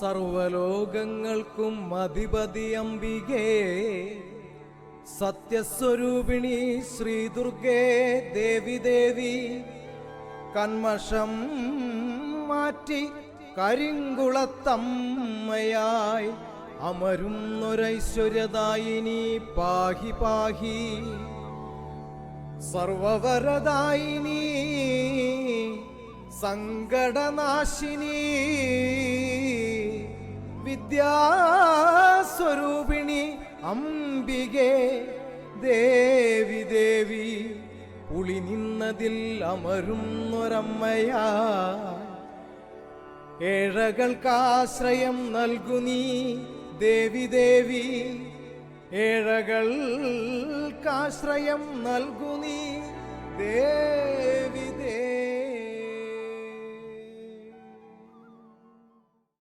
സർവലോകങ്ങൾക്കും അധിപതി അംബികേ സത്യസ്വരൂപിണി ശ്രീ ദുർഗേ ദേവി ദേവി കന്മഷം മാറ്റി കരിങ്കുളത്തമ്മയായി അമരുന്നൊരൈശ്വര്യദായിനി പാഹി പാഹി. സർവവരദായിനി സങ്കടനാശിനി വിദ്യാസ്വരൂപിണി അംബികെ ദേവി ദേവി പുളി നിന്നതിൽ അമരുന്നൊരമ്മയാ. ഏഴകൾക്കാശ്രയം നൽകു നീ ദേവി ദേവി. ഏഴകൾക്കാശ്രയം നൽകു നീ